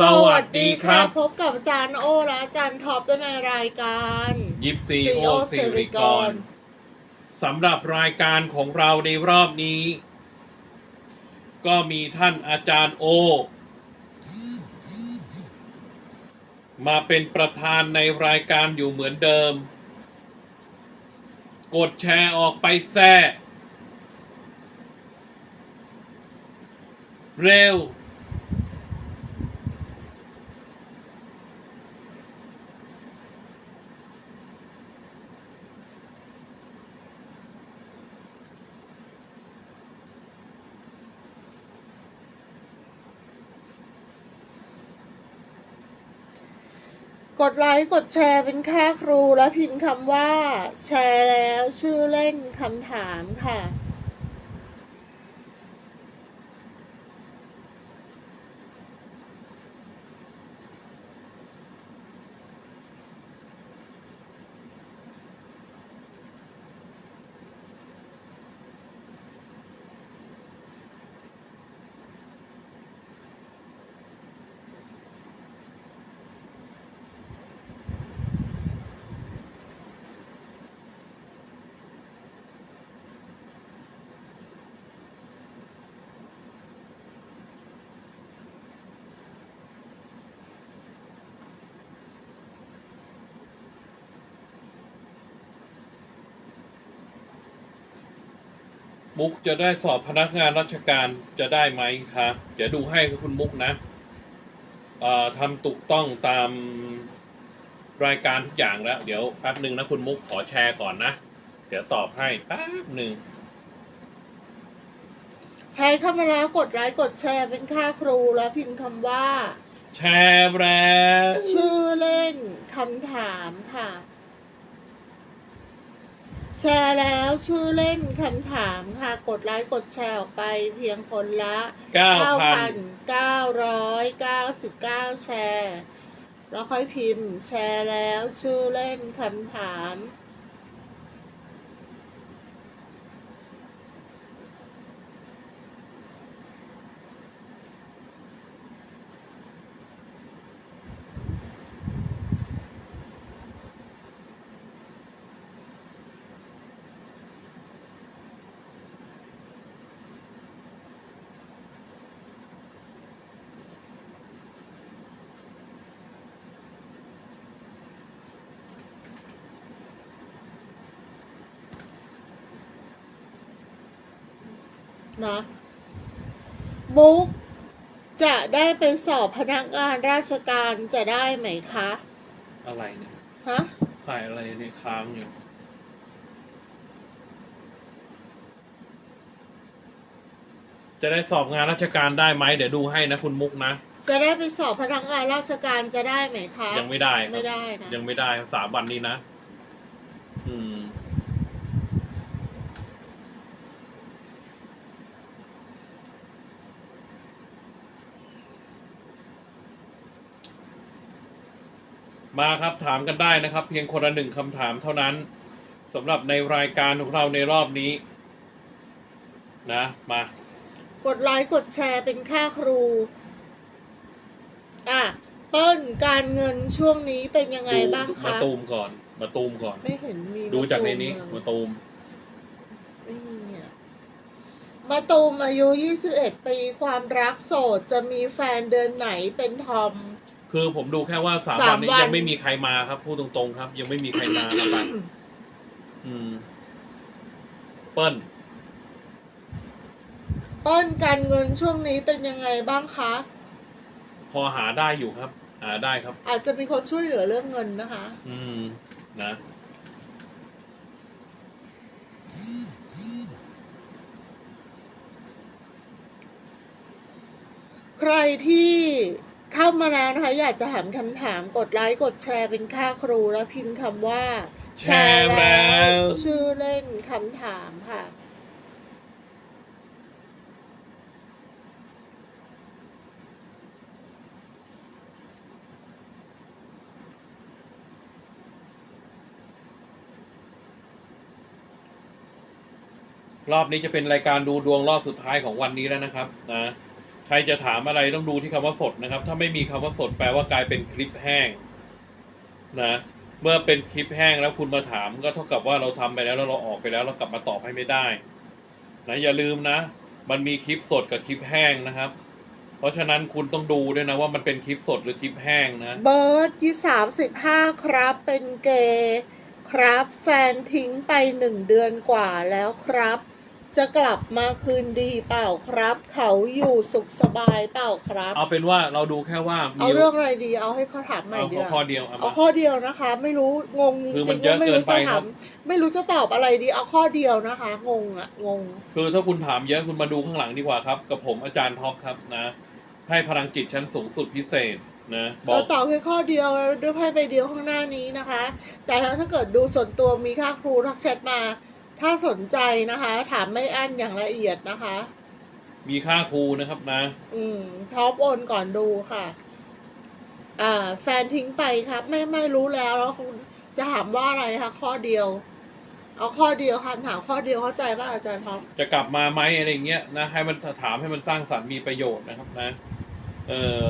สวัสดีครับ พบกับอาจารย์โอและอาจารย์ท็อปด้วยในรายการยิปซี CEO โอสิริกรสำหรับรายการของเราในรอบนี้ ก็มีท่านอาจารย์โอ มาเป็นประธานในรายการอยู่เหมือนเดิม กดแชร์ออกไปแท้เร็ว กดไลค์กดแชร์เป็นค่าครูและพิมพ์คำว่า แชร์แล้วชื่อเล่นคำถามค่ะ มุกจะได้สอบพนักงานราชการจะได้ไหมคะเดี๋ยวดูให้คุณมุกนะเอ่อทำถูกต้องตามรายการทุกอย่างแล้ว เดี๋ยวแป๊บหนึ่งนะคุณมุกขอแชร์ก่อนนะ เดี๋ยวตอบให้แป๊บหนึ่งใครเข้ามาแล้วกดไลค์กดแชร์เป็นค่าครูและพิมพ์คำว่า แชร์แล้วชื่อเล่นคำถามค่ะ แชร์แล้วชื่อเล่นคำถามค่ะ กดไลค์กดแชร์ออกไปเพียงคนละเก้าพัน9,999 แชร์ แล้วค่อยพิมพ์ แชร์แล้วชื่อเล่นคำถาม นะมุกจะได้ไปสอบพนักงานราชการจะได้ไหมคะ อะไรเนี่ยฮะถ่ายอะไรในยค้างอยู่ จะได้สอบงานราชการได้ไหมเดี๋ยวดูให้นะคุณมุกนะ จะได้ไปสอบพนักงานราชการจะได้ไหมคะ ยังไม่ได้ครับ ไม่ได้นะ ยังไม่ได้สามวันนี้นะ มาครับถามกันได้นะครับ เพียงคนละหนึ่งคำถามเท่านั้นสำหรับในรายการของเราในรอบนี้ นะมากดไลค์กดแชร์เป็นค่าครู อะเปิ้ลการเงินช่วงนี้เป็นยังไงดูบ้างมาคะตูมก่อน มาตูมก่อน ไม่เห็นมีดูจากในนี้มะตูมาตูม ไม่มีอะมาตูมอายุ 21 ปีความรักโสดจะมีแฟนเดือนไหนเป็นทอม คือผมดูแค่ว่าสามสามวันนี้วัน ยังไม่มีใครมาครับพูดตรงๆครับ ยังไม่มีใครมาครับอืม เปิ้ลเปิ้ลการเงินช่วงนี้เป็นยังไงบ้างคะ พอหาได้อยู่ครับ หาได้ครับ อาจจะมีคนช่วยเหลือเรื่องเงินนะคะ อืม นะ ใครที่ เข้ามาแล้วนะคะ อยากจะถามคำถามกดไลค์ กดแชร์เป็นค่าครูแล้วพิมพ์คำว่า แชร์แล้ว ชื่อเล่นคำถามค่ะ รอบนี้จะเป็นรายการดูดวงรอบสุดท้ายของวันนี้แล้วนะครับนะ ใครจะถามอะไรต้องดูที่คำว่าสดนะครับ ถ้าไม่มีคำว่าสดแปลว่ากลายเป็นคลิปแห้งนะเมื่อเป็นคลิปแห้งแล้วคุณมาถามก็เท่ากับว่าเราทำไปแล้วแล้วเราออกไปแล้วเรากลับมาตอบให้ไม่ได้นะอย่าลืมนะ มันมีคลิปสดกับคลิปแห้งนะครับ เพราะฉะนั้นคุณต้องดูด้วยนะว่ามันเป็นคลิปสดหรือคลิปแห้งนะ เบิร์ดที่สามสิบห้าครับเป็นเกย์ครับแฟนทิ้งไปหนึ่งเดือนกว่าแล้วครับ จะกลับมาคืนดีเปล่าครับ เขาอยู่สุขสบายเปล่าครับ เอาเป็นว่าเราดูแค่ว่าเอาเรื่องอะไรดีเอาให้เขาถามใหม่เอาดีกว่าข้อเดียวเอาเอามา ข้อเดียวนะคะ ไม่รู้งงจคือมัรินงๆเยอะว่าไม่รู้เกินไปจะครัถาบ มไม่รู้จะตอบอะไรดีเอาข้อเดียวนะคะ งงอะงง คือถ้าคุณถามเยอะคุณมาดูข้างหลังดีกว่าครับ กับผมอาจารย์ท็อปครับนะ ให้พลังจิตชั้นสูงสุดพิเศษนะบอเราก ตอบแค่ข้อเดียวด้วยไพ่ใบเดียวข้างหน้านี้นะคะ แต่ถ้าเกิดดูส่วนตัวมีค่าครูทักแชทมา ถ้าสนใจนะคะ ถามไม่อั้นอย่างละเอียดนะคะ มีค่าครูนะครับนะ อืมท็อปโอนก่อนดูค่ะ อ่า แฟนทิ้งไปครับ ไม่ไม่รู้แล้วแล้วคุณจะถามว่าอะไรคะข้อเดียว เอาข้อเดียวคำถามข้อเดียวเข้าใจป่ะอาจารย์ท็อปจะกลับมาไหมอะไรเงี้ยนะให้มันถามให้มันสร้างสรรค์มีประโยชน์นะครับนะ เออ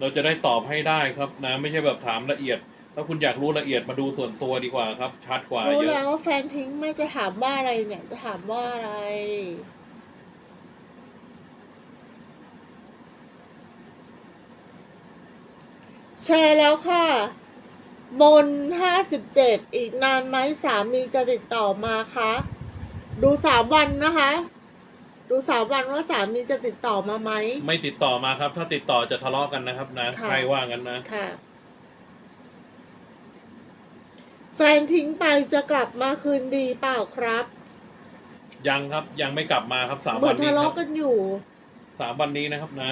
เราจะได้ตอบให้ได้ครับนะ ไม่ใช่แบบถามละเอียด ถ้าคุณอยากรู้ละเอียดมาดูส่วนตัวดีกว่าครับ ชัดกว่ารู้เยแล้อะวว่าแฟนทิ้งไม่จะถามว่าอะไรเนี่ย จะถามว่าอะไร แชร์แล้วค่ะมนห้าสิบเจ็ดอีกนานไหมสามีจะติดต่อมาคะดูสามวันนะคะ ดูสามวันว่าสามีจะติดต่อมาไหม ไม่ติดต่อมาครับ ถ้าติดต่อจะทะเลาะกันนะครับนะค่ะ ใครว่างั้นนะ ค่ะ แฟนทิ้งไปจะกลับมาคืนดีเปล่าครับ ยังครับยังไม่กลับมาครับสามเหมืวัอนนนี้ทะครัเลาะบกันอยู่ สามวันนี้นะครับนะ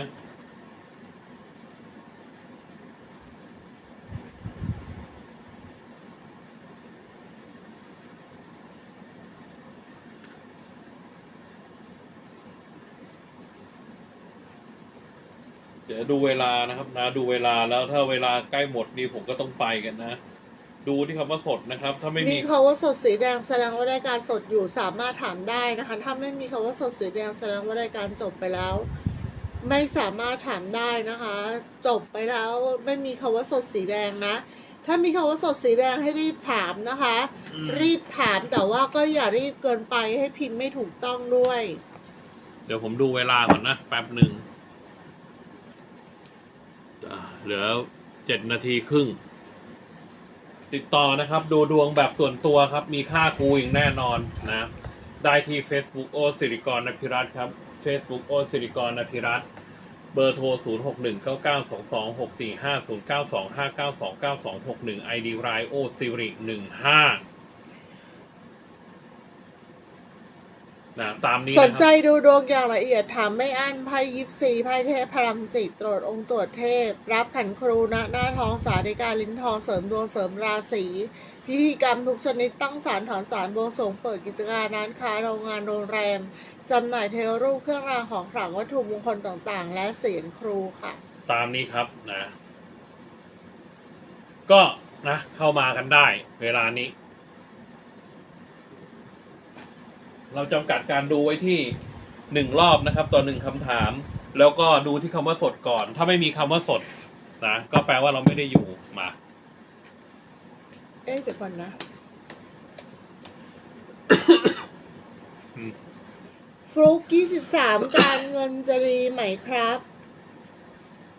เดี๋ยวดูเวลานะครับนะ ดูเวลาแล้วถ้าเวลาใกล้หมดนี่ผมก็ต้องไปกันนะ ดูที่คำว่าสดนะครับ ถ้าไม่มีมีคำว่าสดสีแดงแสดงว่ารายการสดอยู่สามารถถามได้นะคะ ถ้าไม่มีคำว่าสดสีแดงแสดงว่ารายการจบไปแล้ว ไม่สามารถถามได้นะคะ จบไปแล้วไม่มีคำว่าสดสีแดงนะ ถ้ามีคำว่าสดสีแดงให้รีบถามนะคะ อืมรีบถามแต่ว่าก็อย่ารีบเกินไปให้พิมพ์ไม่ถูกต้องด้วย เดี๋ยวผมดูเวลาก่อนนะ แป๊บหนึ่งอ่าเหลือเจ็ดนาทีครึ่ง ติดต่อนะครับ ดูดวงแบบส่วนตัวครับ มีค่าครูอย่างแน่นอนนะ ได้ที่ Facebook โอสิริกรนภิรัตครับ Facebook โอสิริกรนภิรัตเบอร์โทร 0 6 1 9 9 2 2 6 4 5 0 9 2 5 9 2 9 2 6 1 ID รายโอสิริ15 นะตามนี้สนะนคใจรับดูดวงอย่างละเอียดถามไม่อั้นไพ่ยิปซีไพ่เทพพลังจิตตรวจองค์ตรวจเทพ รับขันครูณหน้าท้องสาธิการลิ้นทองเสริมดวงเสริมราศีพิธีกรรมทุกชนิดตั้งสารถอนสารบวงสรวงเปิดกิจการร้านค้าโรงงานโรงแรมจำหน่ายเทวรูปเครื่องรางของขลังวัตถุมงคลต่างๆ และเสียงครูค่ะ ตามนี้ครับนะ ก็นะเข้ามากันได้ เวลานี้ เราจำกัดการดูไว้ที่หนึ่งรอบนะครับ ต่อหนึ่งคำถาม แล้วก็ดูที่คำว่าสดก่อน ถ้าไม่มีคำว่าสดนะก็แปลว่าเราไม่ได้อยู่มา เอ๊ะเดี๋ยวก่อนนะ อืม ฟลุกยี่สิบสามการเงินจะดีไหมครับ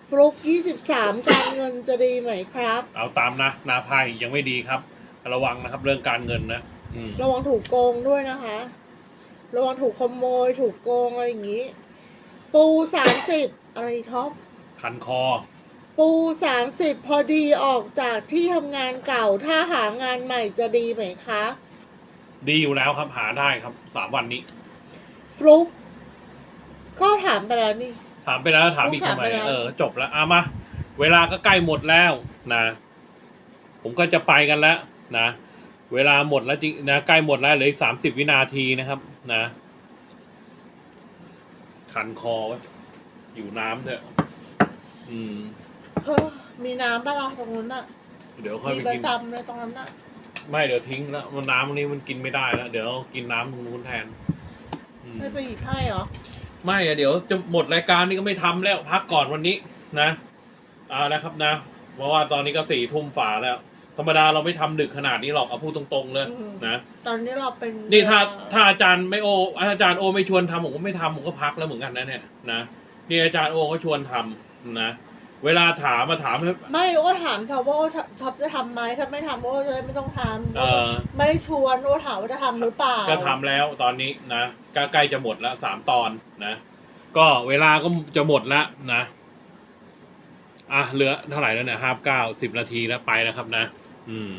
ฟลุกยี่สิบสามการเงินจะดีไหมครับ เอาตามนะนาไพ่ยังไม่ดีครับ ระวังนะครับ เรื่องการเงินนะอืม ระวังถูกโกงด้วยนะคะ ระวังถูกขโมย ถูกโกงอะไรอย่างนี้ ปูสามสิบอะไรท็อป คันคอ ปูสามสิบพอดีออกจากที่ทำงานเก่า ถ้าหางานใหม่จะดีไหมคะ ดีอยู่แล้วครับหาได้ครับสามวันนี้ ฟลุกก็ถามไปแล้วนี่ ถามไปแล้วถามอีกถาทำมไมไปแล้ว เออ จบแล้วเอามา เวลาก็ใกล้หมดแล้วนะ ผมก็จะไปกันแล้วนะ เวลาหมดแล้วจริงนะใกล้หมดแล้วเหลืออีกสามสิบวินาทีนะครับ นะ คันคอไว้อยู่น้ำเถอะอืม เฮ้อมีน้ำปะล่ะตรงนั้นน่ะเดี๋ยวค่อยมีไปประกิน จำเลยตรงนั้นน่ะไม่เดี๋ยวทิ้งแล้วมันน้ำอันนี้มันกินไม่ได้แล้วเดี๋ยวกินน้ำตรงนู้นแทนอืมให้ไปหยิบให้เหรอ ไม่อะเดี๋ยวจะหมดรายการนี้ก็ไม่ทำแล้วพักก่อนวันนี้นะเอานะครับนะ เพราะว่าตอนนี้ก็สี่ทุ่มฝ่าแล้ว ธรรมดาเราไม่ทำดึกขนาดนี้หรอกเอาพูดตรงๆเลยอืม นะ ตอนนี้เราเป็นนี่ถ้าถ้าอาจารย์ไม่โอ อาจารย์โอไม่ชวนทำผมก็ไม่ทำผมก็พักแล้วเหมือนกันนะเนี่ยนะนี่อาจารย์โอก็ชวนทำนะเวลาถามมาถามให้ไม่โอ้ถามค่ะว่าโอ้ช็อปจะทำไหมถ้าไม่ทำโอ้จะได้ไม่ต้องทำเออไม่ได้ชวนโอ้ถามว่าจะทำหรือเปล่าก็ทำแล้วตอนนี้นะก็ใกล้จะหมดแล้วสามตอนนะก็เวลาก็จะหมดแล้วนะอะเหลือเท่าไหร่แล้วเนี่ยห้าเก้าสิบนาทีแล้วไปแล้วครับนะ อืม